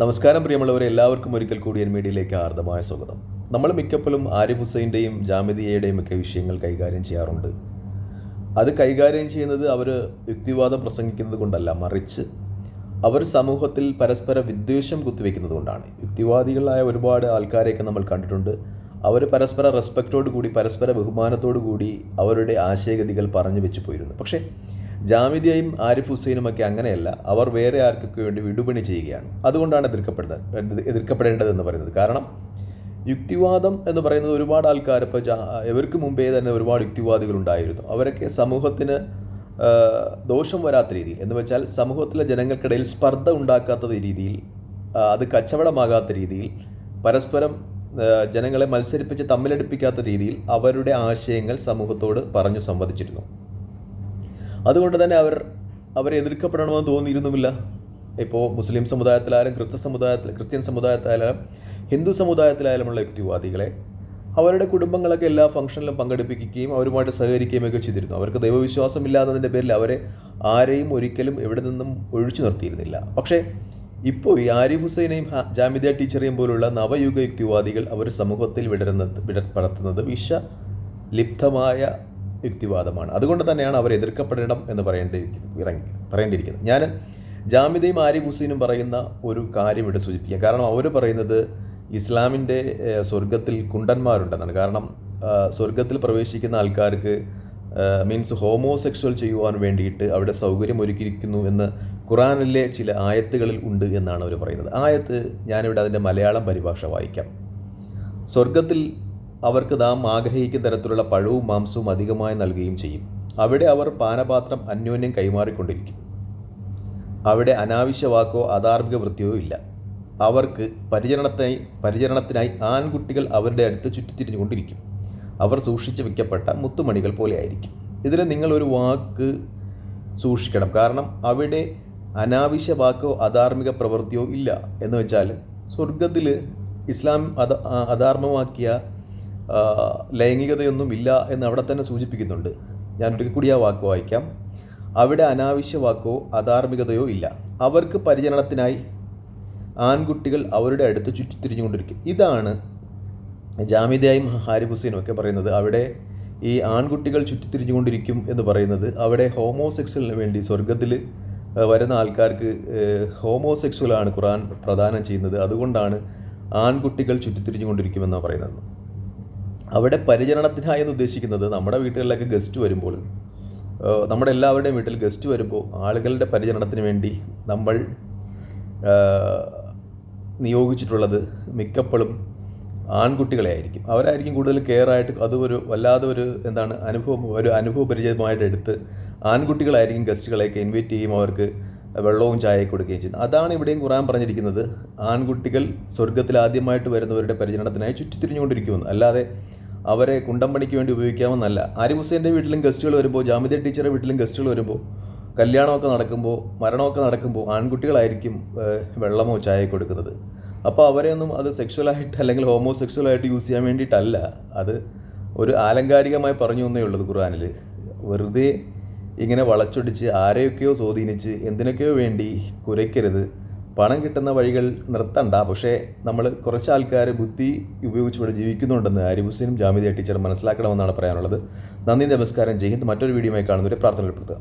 നമസ്കാരം പ്രിയമുള്ളവരെ എല്ലാവർക്കും ഒരിക്കൽ കൂടി എൻ മീഡിയയിലേക്ക് ആർദ്രമായ സ്വാഗതം. നമ്മൾ മിക്കപ്പോഴും ആരിഫ് ഹുസൈന്റെയും ജാമിദിയയുടെയും ഒക്കെ വിഷയങ്ങൾ കൈകാര്യം ചെയ്യാറുണ്ട്. അത് കൈകാര്യം ചെയ്യുന്നത് അവർ യുക്തിവാദം പ്രസംഗിക്കുന്നത് കൊണ്ടല്ല മറിച്ച് അവർ സമൂഹത്തിൽ പരസ്പര വിദ്വേഷം കുത്തിവെക്കുന്നത് കൊണ്ടാണ്. യുക്തിവാദികളായ ഒരുപാട് ആൾക്കാരെയൊക്കെ നമ്മൾ കണ്ടിട്ടുണ്ട്. അവർ പരസ്പര റെസ്പെക്റ്റോട് കൂടി പരസ്പര ബഹുമാനത്തോടു കൂടി അവരുടെ ആശയഗതികൾ പറഞ്ഞു വെച്ച് പോയിരുന്നു. പക്ഷേ ജാമിദിയയും ആരിഫ് ഹുസൈനും ഒക്കെ അങ്ങനെയല്ല അവർ വേറെ ആർക്കൊക്കെ വേണ്ടി വിടുപണി ചെയ്യുകയാണ്. അതുകൊണ്ടാണ് എതിർക്കപ്പെടുന്നത് എതിർക്കപ്പെടേണ്ടതെന്ന് പറയുന്നത്. കാരണം യുക്തിവാദം എന്ന് പറയുന്നത് ഒരുപാട് ആൾക്കാർ ഇപ്പോൾ ഇവർക്ക് മുമ്പേ തന്നെ ഒരുപാട് യുക്തിവാദികൾ ഉണ്ടായിരുന്നു അവരൊക്കെ സമൂഹത്തിന് ദോഷം വരാത്ത രീതിയിൽ എന്ന് വെച്ചാൽ സമൂഹത്തിലെ ജനങ്ങൾക്കിടയിൽ സ്പർദ്ധ ഉണ്ടാക്കാത്ത രീതിയിൽ അത് കച്ചവടമാകാത്ത രീതിയിൽ പരസ്പരം ജനങ്ങളെ മത്സരിപ്പിച്ച് തമ്മിലടിപ്പിക്കാത്ത രീതിയിൽ അവരുടെ ആശയങ്ങൾ സമൂഹത്തോട് പറഞ്ഞു സംവദിച്ചിരുന്നു. അതുകൊണ്ട് തന്നെ അവർ അവരെ എതിർക്കപ്പെടണമെന്ന് തോന്നിയിരുന്നുമില്ല. ഇപ്പോൾ മുസ്ലിം സമുദായത്തിലായാലും ക്രിസ്ത്യ സമുദായത്തിൽ ക്രിസ്ത്യൻ സമുദായത്തിലായാലും ഹിന്ദു സമുദായത്തിലായാലുമുള്ള യുക്തിവാദികളെ അവരുടെ കുടുംബങ്ങളൊക്കെ എല്ലാ ഫംഗ്ഷനിലും പങ്കെടുപ്പിക്കുകയും അവരുമായിട്ട് സഹകരിക്കുകയും ഒക്കെ ചെയ്തിരുന്നു. അവർക്ക് ദൈവവിശ്വാസമില്ലാത്തതിന്റെ പേരിൽ അവരെ ആരെയും ഒരിക്കലും എവിടെ നിന്നും ഒഴിച്ചു നിർത്തിയിരുന്നില്ല. പക്ഷേ ഇപ്പോൾ ഈ ആരിഫ് ഹുസൈനെയും ജാമിദ ടീച്ചറേയും പോലുള്ള നവയുഗ യുക്തിവാദികൾ അവർ സമൂഹത്തിൽ വിടരുന്നത് വിടർപ്പെടുത്തുന്നത് വിഷ ലിപ്തമായ യുക്തിവാദമാണ്. അതുകൊണ്ട് തന്നെയാണ് അവർ എതിർക്കപ്പെടണം എന്ന് പറയേണ്ടിയിരിക്കുന്നത് ഇറങ്ങി പറയേണ്ടിയിരിക്കുന്നത്. ഞാൻ ജാമിദയും ആരിഫ് ഹുസൈനും പറയുന്ന ഒരു കാര്യം ഇവിടെ സൂചിപ്പിക്കാം. കാരണം അവർ പറയുന്നത് ഇസ്ലാമിന്റെ സ്വർഗത്തിൽ കുണ്ടന്മാരുണ്ടെന്നാണ്. കാരണം സ്വർഗത്തിൽ പ്രവേശിക്കുന്ന ആൾക്കാർക്ക് മീൻസ് ഹോമോസെക്സ്വൽ ചെയ്യുവാൻ വേണ്ടിയിട്ട് അവിടെ സൗകര്യം ഒരുക്കിയിരിക്കുന്നു എന്ന് ഖുറാനിലെ ചില ആയത്തുകളിൽ ഉണ്ട് എന്നാണ് അവർ പറയുന്നത്. ആയത്ത് ഞാനിവിടെ അതിന്റെ മലയാളം പരിഭാഷ വായിക്കാം. സ്വർഗത്തിൽ അവർക്ക് നാം ആഗ്രഹിക്കുന്ന തരത്തിലുള്ള പഴവും മാംസവും അധികമായി നൽകുകയും ചെയ്യും. അവിടെ അവർ പാനപാത്രം അന്യോന്യം കൈമാറിക്കൊണ്ടിരിക്കും. അവിടെ അനാവശ്യ വാക്കോ അധാർമിക വൃത്തിയോ ഇല്ല. അവർക്ക് പരിചരണത്തിനായി പരിചരണത്തിനായി ആൺകുട്ടികൾ അവരുടെ അടുത്ത് ചുറ്റിത്തിരിഞ്ഞുകൊണ്ടിരിക്കും. അവർ സൂക്ഷിച്ചു വയ്ക്കപ്പെട്ട മുത്തുമണികൾ പോലെയായിരിക്കും ഇതിൽ നിങ്ങളൊരു വാക്ക് സൂക്ഷിക്കണം. കാരണം അവിടെ അനാവശ്യ വാക്കോ അധാർമിക പ്രവൃത്തിയോ ഇല്ല. എന്ന് വെച്ചാൽ സ്വർഗത്തിൽ ഇസ്ലാം അധ അധാർമ്മമാക്കിയ ആ, ലൈംഗികതയൊന്നും ഇല്ല എന്ന് അവിടെ തന്നെ സൂചിപ്പിക്കുന്നുണ്ട്. ഞാൻ ഒരിക്കൽ കൂടി ആ വാക്ക് വായിക്കാം. അവിടെ അനാവശ്യ വാക്കോ അധാർമികതയോ ഇല്ല. അവർക്ക് പരിചരണത്തിനായി ആൺകുട്ടികൾ അവരുടെ അടുത്ത് ചുറ്റിത്തിരിഞ്ഞുകൊണ്ടിരിക്കും. ഇതാണ് ജാമിദയും ഹാരിഫ് ഹുസൈനും ഒക്കെ പറയുന്നത്. അവിടെ ഈ ആൺകുട്ടികൾ ചുറ്റിത്തിരിഞ്ഞുകൊണ്ടിരിക്കും എന്ന് പറയുന്നത് അവിടെ ഹോമോസെക്സുവലിന് വേണ്ടി സ്വർഗത്തിൽ വരുന്ന ആൾക്കാർക്ക് ഹോമോസെക്സുവലാണ് ഖുറാൻ പ്രദാനം ചെയ്യുന്നത്. അതുകൊണ്ടാണ് ആൺകുട്ടികൾ ചുറ്റിത്തിരിഞ്ഞുകൊണ്ടിരിക്കുമെന്നാണ് പറയുന്നത്. അവിടെ പരിചരണത്തിനായി എന്ന് ഉദ്ദേശിക്കുന്നത് നമ്മുടെ വീട്ടുകളിലൊക്കെ ഗസ്റ്റ് വരുമ്പോൾ നമ്മുടെ എല്ലാവരുടെയും വീട്ടിൽ ഗസ്റ്റ് വരുമ്പോൾ ആളുകളുടെ പരിചരണത്തിന് വേണ്ടി നമ്മൾ നിയോഗിച്ചിട്ടുള്ളത് മിക്കപ്പോഴും ആൺകുട്ടികളെ ആയിരിക്കും. അവരായിരിക്കും കൂടുതൽ കെയർ ആയിട്ട് അത് ഒരു വല്ലാതെ ഒരു എന്താണ് അനുഭവം ഒരു അനുഭവപരിചയമായിട്ട് എടുത്ത് ആൺകുട്ടികളായിരിക്കും ഗസ്റ്റുകളെയൊക്കെ ഇൻവൈറ്റ് ചെയ്യും അവർക്ക്. വെള്ളവും ചായയൊക്കെ കൊടുക്കുകയും ചെയ്യുന്നു. അതാണ് ഇവിടെയും ഖുറാൻ പറഞ്ഞിരിക്കുന്നത്. ആൺകുട്ടികൾ സ്വർഗത്തിൽ ആദ്യമായിട്ട് വരുന്നവരുടെ പരിചരണത്തിനായി ചുറ്റിത്തിരിഞ്ഞുകൊണ്ടിരിക്കുമെന്ന് അല്ലാതെ അവരെ കുണ്ടമ്പണിക്ക് വേണ്ടി ഉപയോഗിക്കാമെന്നല്ല ആരിഫ് ഹുസൈന്റെ വീട്ടിലും ഗസ്റ്റുകൾ വരുമ്പോൾ ജാമിദ ടീച്ചറുടെ വീട്ടിലും ഗസ്റ്റുകൾ വരുമ്പോൾ കല്യാണമൊക്കെ നടക്കുമ്പോൾ മരണമൊക്കെ നടക്കുമ്പോൾ ആൺകുട്ടികളായിരിക്കും വെള്ളമോ ചായയോ കൊടുക്കുന്നത്. അപ്പോൾ അവരെയൊന്നും അത് സെക്ഷലായിട്ട് അല്ലെങ്കിൽ ഹോമോസെക്ഷുവലായിട്ട് യൂസ് ചെയ്യാൻ വേണ്ടിയിട്ടല്ല. അത് ഒരു ആലങ്കാരികമായി പറഞ്ഞു എന്നേ ഉള്ളത് ഖുർആാനിൽ. വെറുതെ ഇങ്ങനെ വളച്ചൊടിച്ച് ആരെയൊക്കെയോ സ്വാധീനിച്ച് എന്തിനൊക്കെയോ വേണ്ടി കുരയ്ക്കരുത്. പണം കിട്ടുന്ന വഴികൾ നിർത്തണ്ട. പക്ഷേ നമ്മൾ കുറച്ച് ആൾക്കാർ ബുദ്ധി ഉപയോഗിച്ച് ഇവിടെ ജീവിക്കുന്നുണ്ടെന്ന് ആരിഫ് ഹുസൈനും ജാമിദ ടീച്ചർ മനസ്സിലാക്കണമെന്നാണ് പറയാനുള്ളത്. നന്ദി നമസ്കാരം. ജയ് ഹിന്ദ്. മറ്റൊരു വീഡിയോയുമായി കാണുന്നവരെ പ്രാർത്ഥന ഉൾപ്പെടുത്തുക